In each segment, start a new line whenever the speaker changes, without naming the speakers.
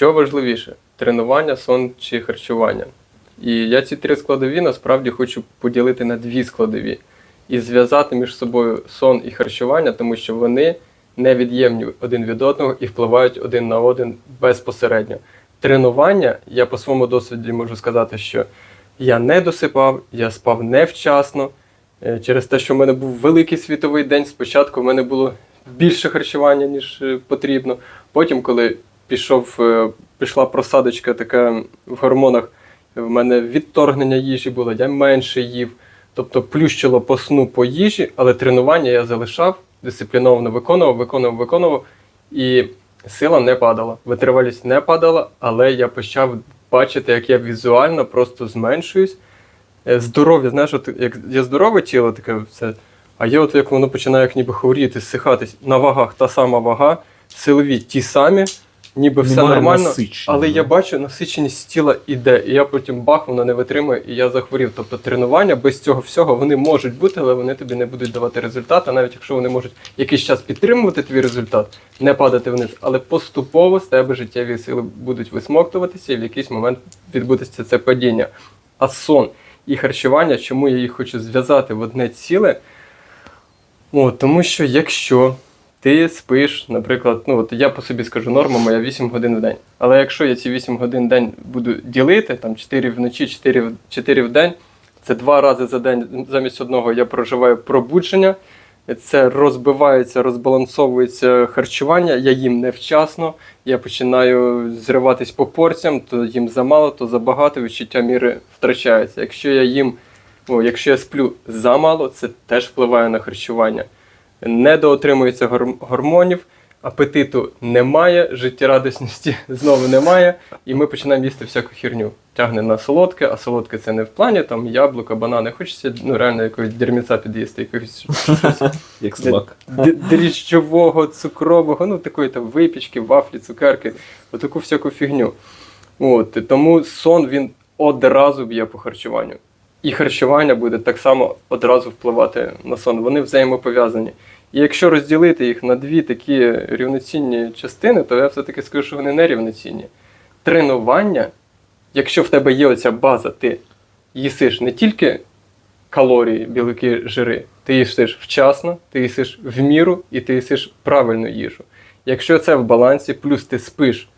Що важливіше: тренування, сон чи харчування? І я ці три складові насправді хочу поділити на дві складові і зв'язати між собою сон і харчування, тому що вони невід'ємні один від одного і впливають один на один безпосередньо. Тренування, я по своєму досвіді можу сказати, що я не досипав, я спав невчасно. Е, Через те, що в мене був великий світовий день, спочатку в мене було більше харчування, ніж е, потрібно. Потім, коли пішов, е, пішла просадочка така в гормонах, в мене відторгнення їжі було, я менше їв. Тобто плющило по сну по їжі, але тренування я залишав, дисципліновано виконував, виконував, виконував. І сила не падала, витривалість не падала, але я почав бачити, як я візуально просто зменшуюсь. Е, Здоров'я, знаєш, от як є здорове тіло, таке все. А є от як воно починає як ніби хворіти, зсихатись. На вагах та сама вага, силові ті самі, ніби все
Немає
нормально.
насичення,
Але
да?
я бачу, насиченість тіла іде, і я потім бах, воно не витримує, і я захворів. Тобто тренування без цього всього вони можуть бути, але вони тобі не будуть давати результат. А навіть якщо вони можуть якийсь час підтримувати твій результат, не падати вниз, але поступово з тебе життєві сили будуть висмоктуватися, і в якийсь момент відбудеться це падіння. А сон і харчування, чому я їх хочу зв'язати в одне ціле? О, тому що якщо ти спиш, наприклад, ну от я по собі скажу, норма моя 8 годин в день. Але якщо я ці 8 годин в день буду ділити, там 4 вночі, 4, в- 4 в день, це два рази за день замість одного я проживаю пробудження. Це розбивається, розбалансовується харчування, я їм невчасно, я починаю зриватись по порціям, то їм замало, то забагато, відчуття міри втрачається. Якщо я їм, о, якщо я сплю замало, це теж впливає на харчування. Недоотримується гор- гормонів, апетиту немає, життєрадісності знову немає, і ми починаємо їсти всяку херню. Тягне на солодке, а солодке це не в плані там яблука, банани. Хочеться ну, реально якогось дерміця під'їсти, якогось
Як смак.
дріжджового, цукрового, ну такої там випічки, вафлі, цукерки, отаку всяку фігню. От, тому сон він одразу б'є по харчуванню. І харчування буде так само одразу впливати на сон. Вони взаємопов'язані. І якщо розділити їх на дві такі рівноцінні частини, то я все-таки скажу, що вони не рівноцінні. Тренування, якщо в тебе є оця база, ти їсиш не тільки калорії, білки, жири. Ти їсиш вчасно, ти їсиш в міру і ти їсиш правильну їжу. Якщо це в балансі, плюс ти спиш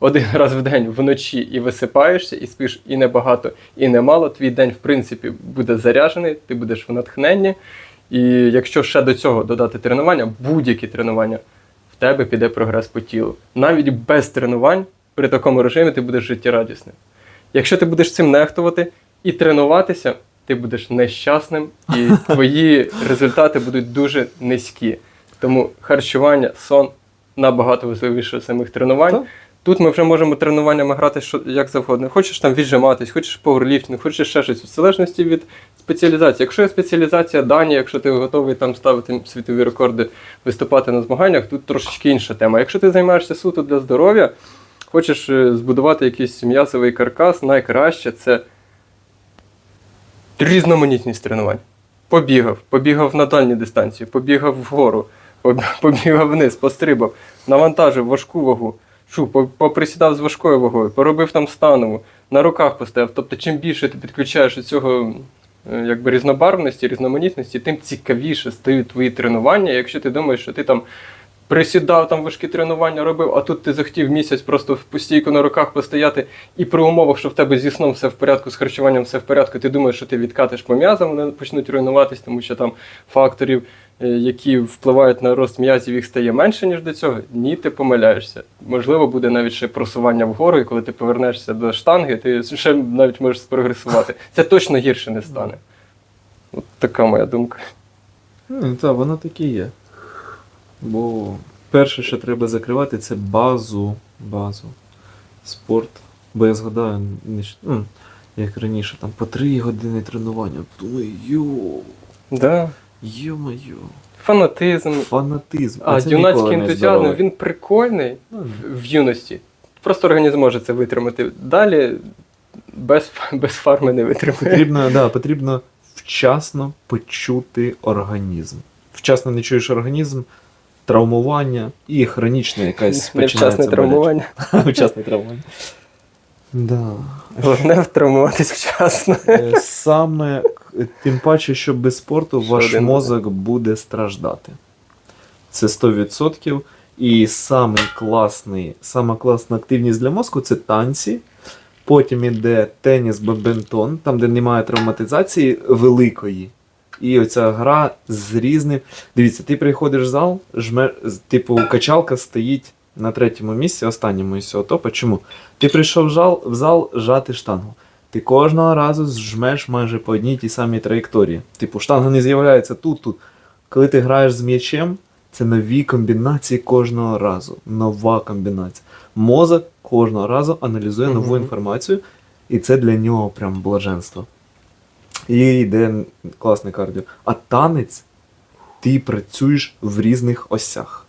один раз в день вночі і висипаєшся, і спиш і небагато, і немало, твій день, в принципі, буде заряджений, ти будеш в натхненні. І якщо ще до цього додати тренування, будь-які тренування, в тебе піде прогрес по тілу. Навіть без тренувань при такому режимі ти будеш життєрадісним. Якщо ти будеш цим нехтувати і тренуватися, ти будеш нещасним, і твої результати будуть дуже низькі. Тому харчування, сон набагато важливіше самих тренувань. Тут ми вже можемо тренуваннями грати що, як завгодно. Хочеш там віджиматись, хочеш пауерліфтинг, хочеш ще щось, в залежності від спеціалізації. Якщо є спеціалізація дані, якщо ти готовий там ставити світові рекорди, виступати на змаганнях, тут трошечки інша тема. Якщо ти займаєшся суто для здоров'я, хочеш е, збудувати якийсь м'ясовий каркас, найкраще це різноманітність тренувань. Побігав, побігав на дальні дистанції, побігав вгору, побігав вниз, пострибав, навантажив важку вагу, шу, поприсідав з важкою вагою, поробив там станову, на руках поставив. Тобто, чим більше ти підключаєш у цього е, якби різнобарвності, різноманітності, тим цікавіше стають твої тренування. Якщо ти думаєш, що ти там присідав там важкі тренування робив, а тут ти захотів місяць просто в постійку на руках постояти, і при умовах, що в тебе зі сном все в порядку, з харчуванням все в порядку, ти думаєш, що ти відкатиш по м'язам, вони почнуть руйнуватись, тому що там факторів, е, які впливають на рост м'язів, їх стає менше, ніж до цього. Ні, ти помиляєшся. Можливо, буде навіть ще просування вгору, і коли ти повернешся до штанги, ти ще навіть можеш спрогресувати. Це точно гірше не стане. От така моя думка.
Ну, так, воно таке є. Бо перше, що треба закривати, це базу. Базу. Спорт. Бо я згадаю, ніж- ну, як раніше, там по 3 години тренування. Думаю, йо,
Да.
йо-моє,
Фанатизм.
фанатизм.
А
це
юнацький ентузіазм, він прикольний в, в юності. Просто організм може це витримати. Далі без, без фарми не витримає.
Потрібно, да, потрібно вчасно почути організм. Вчасно не чуєш організм, травмування і хронічна якась
Невчасне травмування.
Вчасне травмування. Да.
Головне втравмуватись вчасно.
Е, Саме тим паче, що без спорту
Ще
ваш
один
мозок буде страждати. Це 100%. І самий класний, сама класна активність для мозку це танці. Потім іде теніс бадмінтон, там, де немає травматизації великої. І оця гра з різним. Дивіться, ти приходиш в зал, жме, типу, качалка стоїть на третьому місці, останньому із цього топа. Чому? Ти прийшов в зал, в зал жати штангу. Ти кожного разу жмеш майже по одній тій самій траєкторії. Типу, штанга не з'являється тут, тут. Коли ти граєш з м'ячем, це нові комбінації кожного разу. Нова комбінація. Мозок кожного разу аналізує нову інформацію, і це для нього прям блаженство. І йде класне кардіо. А танець ти працюєш в різних осях.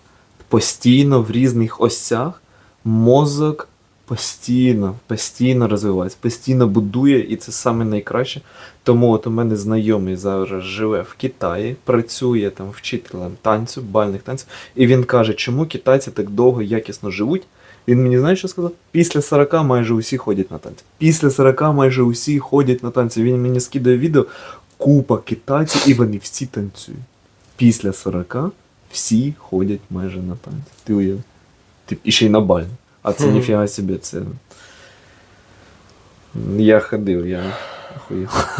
Постійно в різних осях мозок постійно, постійно розвивається, постійно будує, і це саме найкраще. Тому от у мене знайомий зараз живе в Китаї, працює там вчителем танцю, бальних танців, і він каже, чому китайці так довго якісно живуть. Він мені знає, що сказав? Після 40 майже усі ходять на танці. Після 40 майже усі ходять на танці. Він мені скидає відео, купа китайців, і вони всі танцюють. Після 40 всі ходять майже на танці. Ти уяви. Тип, і ще й на бальні. А це ніфіга собі, це. Я ходив, я охуєв.